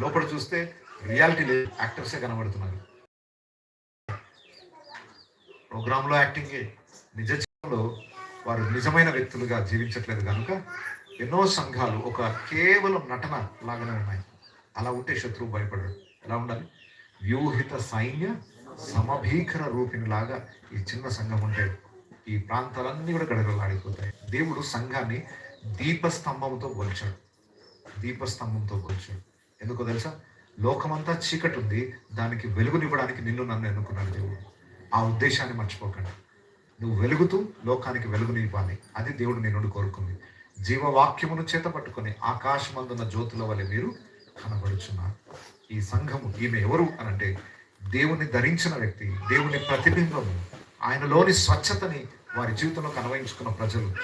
లోపల చూస్తే రియాలిటీ లేదు. యాక్టర్సే కనబడుతున్నారు. ప్రోగ్రాంలో యాక్టింగే నిజ జీవితంలో వారు నిజమైన వ్యక్తులుగా జీవించట్లేదు కనుక ఎన్నో సంఘాలు ఒక కేవలం నటన లాగానే ఉన్నాయి. అలా ఉంటే శత్రువు భయపడడు. ఎలా ఉండాలి? వ్యూహిత సైన్య సమభీకర రూపిణి లాగా ఈ చిన్న సంఘం ఉంటే ఈ ప్రాంతాలన్నీ కూడా గడగలాడిపోతాయి దేవుడు సంఘాన్ని దీపస్తంభంతో పోల్చాడు. దీపస్తంభంతో పోల్చాడు. ఎందుకో తెలుసా? లోకమంతా చీకటి ఉంది దానికి వెలుగునివ్వడానికి నిన్ను నన్ను ఎన్నుకున్నాడు దేవుడు. ఆ ఉద్దేశాన్ని మర్చిపోకండి. నువ్వు వెలుగుతూ లోకానికి వెలుగుని ఇవ్వాలి అది దేవుడు నేను కోరుకుంది. జీవవాక్యమును చేత పట్టుకొని ఆకాశమందున్న జ్యోతుల వలె మీరు కనబడుచున్నారు. ఈ సంఘము ఈమె ఎవరు అనంటే దేవుని ధరించిన వ్యక్తి దేవుని ప్రతిబింబము ఆయనలోని స్వచ్ఛతని వారి జీవితంలో కనవయించుకున్న ప్రజలు.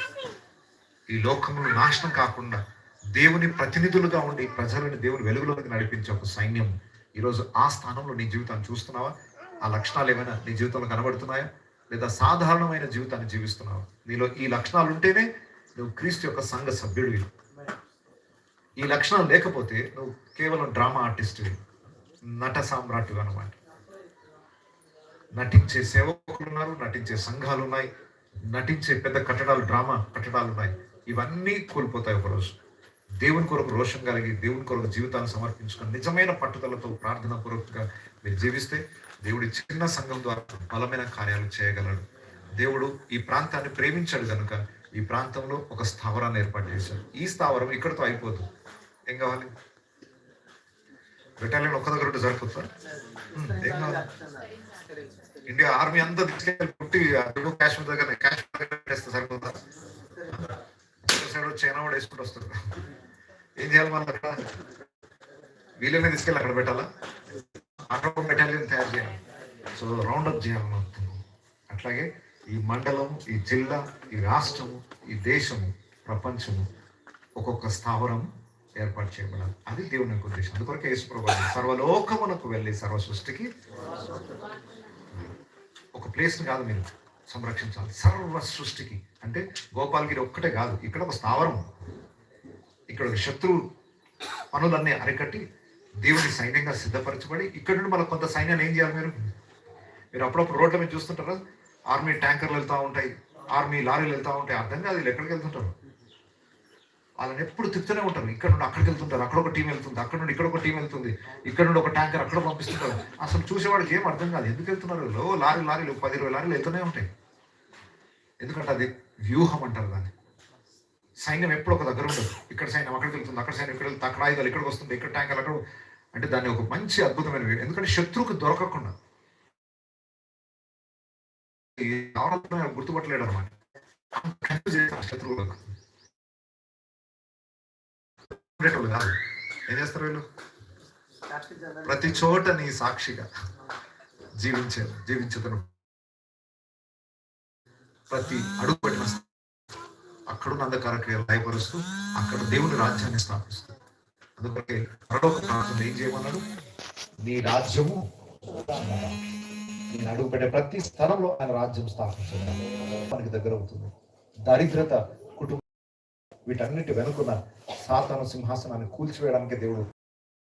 ఈ లోకమును నాశనం కాకుండా దేవుని ప్రతినిధులుగా ఉండి ప్రజలను దేవుని వెలుగులోకి నడిపించే ఒక సైన్యం ఈరోజు ఆ స్థానంలో నీ జీవితాన్ని చూస్తున్నావా? ఆ లక్షణాలు ఏమైనా నీ జీవితంలో కనబడుతున్నాయా? లేదా సాధారణమైన జీవితాన్ని జీవిస్తున్నావా? నీలో ఈ లక్షణాలు ఉంటేనే నువ్వు క్రీస్తు యొక్క సంఘ సభ్యుడివి. ఈ లక్షణాలు లేకపోతే నువ్వు కేవలం డ్రామా ఆర్టిస్ట్వి నట సామ్రాట్టుగా అనమాట నటించే సేవకులు ఉన్నారు నటించే సంఘాలు ఉన్నాయి నటించే పెద్ద కట్టడాలు డ్రామా కట్టడాలు ఉన్నాయి ఇవన్నీ కోల్పోతాయి ఒకరోజు. దేవుని కొరకు రోషం కలిగి దేవుని కొరకు జీవితాన్ని సమర్పించుకొని నిజమైన పట్టుదలతో ప్రార్థన పూర్వకంగా మీరు జీవిస్తే దేవుడి చిన్న సంఘం ద్వారా బలమైన కార్యాలు చేయగలడు. దేవుడు ఈ ప్రాంతాన్ని ప్రేమించాడు కనుక ఈ ప్రాంతంలో ఒక స్థావరాన్ని ఏర్పాటు చేశాడు. ఈ స్థావరం ఇక్కడితో అయిపోతుంది ఏం కావాలి? బెటాలియన్ ఒక్క దగ్గర ఉంటే ఏం కావాలి? ఇండియా ఆర్మీ అంతా తీసుకెళ్ళి పుట్టి కాశ్మీర్ దగ్గర కాశ్మీర్ దగ్గర వేస్తే చైనా కూడా వేసుకుంటూ వస్తారు. ఏం చేయాలి మనం అక్కడ వీళ్ళనే తీసుకెళ్ళి అక్కడ పెట్టాలా? అక్కడ ఒక బెటాలియన్ తయారు చేయాలి. సో రౌండ్ అప్ అట్లాగే ఈ మండలం ఈ జిల్లా ఈ రాష్ట్రము ఈ దేశము ప్రపంచము ఒక్కొక్క స్థావరం ఏర్పాటు చేయబడాలి. అది దేవుని యొక్క ఉద్దేశం. అందుకొరకే యేసుప్రభు అన్నాడు, సర్వలోకమునకు వెళ్ళి సర్వ సృష్టికి ఒక ప్లేస్ని కాదు మీరు సంరక్షించాలి. సర్వ సృష్టికి. అంటే గోపాలగిరి ఒక్కటే కాదు. ఇక్కడ ఒక స్థావరం. ఇక్కడ శత్రువు పనులన్నీ అరికట్టి దేవుని సైన్యంగా సిద్ధపరచబడి ఇక్కడ నుండి మళ్ళీ కొంత సైన్యాన్ని ఏం చేయాలి మీరు? మీరు అప్పుడప్పుడు రోడ్ల మీద చూస్తుంటారా? ఆర్మీ ట్యాంకర్లు వెళ్తూ ఉంటాయి ఆర్మీ లారీలు వెళ్తూ ఉంటాయి. అర్థం కాదు వీళ్ళు ఎక్కడికి వెళ్తుంటారు. వాళ్ళని ఎప్పుడు తిప్పుతూనే ఉంటారు. ఇక్కడ నుండి అక్కడికి వెళ్తుంటారు అక్కడ ఒక టీం వెళ్తుంది అక్కడ నుండి ఇక్కడ ఒక టీం వెళ్తుంది ఇక్కడ నుండి ఒక ట్యాంకర్ అక్కడ పంపిస్తుంటారు. అసలు చూసేవాడికి ఏం అర్థం కాదు. ఎందుకు వెళ్తున్నారు? లో లారీ లారీలు పది ఇరవై లారీలు వెళ్తూనే ఉంటాయి. ఎందుకంటే అది వ్యూహం అంటారు దాన్ని. సైన్యం ఎప్పుడు ఒక దగ్గర ఉండదు. ఇక్కడ సైన్యం అక్కడికి వెళ్తుంది అక్కడ సైన్యం ఇక్కడ వెళ్తుంది అక్కడ ఆయుధాలు ఇక్కడికి వస్తుంది ఇక్కడ ట్యాంకర్లు అక్కడ అంటే దాన్ని ఒక మంచి అద్భుతమైన వ్యూ. ఎందుకంటే శత్రువుకి దొరకకుండా. గుర్తుపట్టలేడు అనమాట శత్రువులకు కాదు. ఏం చేస్తారు వీళ్ళు? ప్రతి చోట నీ సాక్షిగా జీవించే జీవించతను ప్రతి అడుగు పెట్టిన అక్కడున్న అంధకార లయపరుస్తూ భయపరుస్తూ అక్కడ దేవుని రాజ్యాన్ని స్థాపిస్తూ. అందుకే పరలోక ప్రాంతం ఏం చేయమన్నాడు? నీ రాజ్యము నేను అడుగు పెట్టే ప్రతి స్థలంలో ఆయన రాజ్యం స్థాపించడం మనకి దగ్గర అవుతుంది. దరిద్రత కుటుంబం వీటన్నిటి వెనుకున్న సాతాను సింహాసనాన్ని కూల్చివేయడానికి దేవుడు